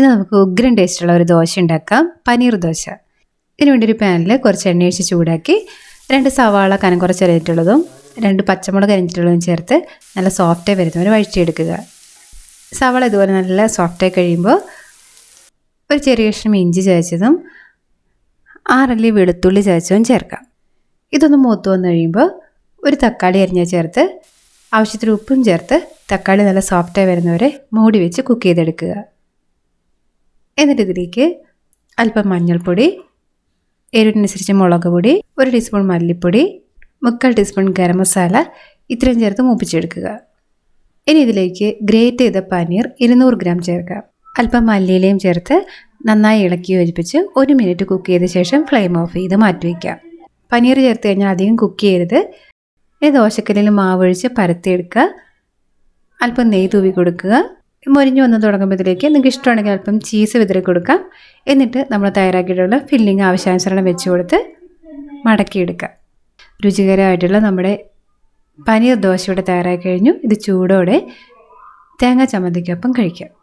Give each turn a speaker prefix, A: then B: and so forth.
A: ഇന്ന് നമുക്ക് ഉഗ്രൻ ടേസ്റ്റുള്ള ഒരു ദോശ ഉണ്ടാക്കാം. പനീർ ദോശ. ഇതിനുവേണ്ടി ഒരു പാനിൽ കുറച്ച് എണ്ണ ഒഴിച്ച് ചൂടാക്കി രണ്ട് സവാള കനം കുറച്ച് അരിഞ്ഞിട്ടുള്ളതും രണ്ട് പച്ചമുളക് അരിഞ്ഞിട്ടുള്ളതും ചേർത്ത് നല്ല സോഫ്റ്റായി വരുന്നവരെ വഴിച്ചെടുക്കുക സവാള ഇതുപോലെ നല്ല സോഫ്റ്റായി കഴിയുമ്പോൾ ഒരു ചെറിയ കഷ്ണം ഇഞ്ചി ചതച്ചതും ആറല്ലി വെളുത്തുള്ളി ചതച്ചതും ചേർക്കാം. ഇതൊന്ന് മൂത്ത് വന്നു കഴിയുമ്പോൾ ഒരു തക്കാളി അരിഞ്ഞ ചേർത്ത് ആവശ്യത്തിന് ഉപ്പും ചേർത്ത് തക്കാളി നല്ല സോഫ്റ്റായി വരുന്നവരെ മൂടി വെച്ച് കുക്ക് ചെയ്തെടുക്കുക. എന്നിട്ട് ഇതിലേക്ക് അല്പം മഞ്ഞൾപ്പൊടി എരിവിനനുസരിച്ച് മുളക് പൊടി ഒരു ടീസ്പൂൺ മല്ലിപ്പൊടി മുക്കാൽ ടീസ്പൂൺ ഗരം മസാല ഇത്രയും ചേർത്ത് മൂപ്പിച്ചെടുക്കുക. ഇനി ഇതിലേക്ക് ഗ്രേറ്റ് ചെയ്ത പനീർ ഇരുന്നൂറ് ഗ്രാം ചേർക്കാം അല്പം മല്ലിയിലയും ചേർത്ത് നന്നായി ഇളക്കി യോജിപ്പിച്ച് ഒരു മിനിറ്റ് കുക്ക് ചെയ്ത ശേഷം ഫ്ലെയിം ഓഫ് ചെയ്ത് മാറ്റിവെക്കാം പനീർ ചേർത്ത് കഴിഞ്ഞാൽ അധികം കുക്ക് ചെയ്യരുത്. ഇനി ദോശക്കല്ലിൽ മാവൊഴിച്ച് പരത്തിയെടുക്കുക. അല്പം നെയ്യ് തൂവി കൊടുക്കുക. മൊരിഞ്ഞു വന്ന് തുടങ്ങുമ്പോഴത്തേക്ക് നിങ്ങൾക്ക് ഇഷ്ടമാണെങ്കിൽ അല്പം ചീസ് വിതറി കൊടുക്കാം. എന്നിട്ട് നമ്മൾ തയ്യാറാക്കിയിട്ടുള്ള ഫില്ലിങ് ആവശ്യാനുസരണം വെച്ച് കൊടുത്ത് മടക്കിയെടുക്കുക. രുചികരമായിട്ടുള്ള നമ്മുടെ പനീർ ദോശയുടെ തയ്യാറായി കഴിഞ്ഞു. ഇത് ചൂടോടെ തേങ്ങാ ചമ്മന്തിക്കൊപ്പം കഴിക്കാം.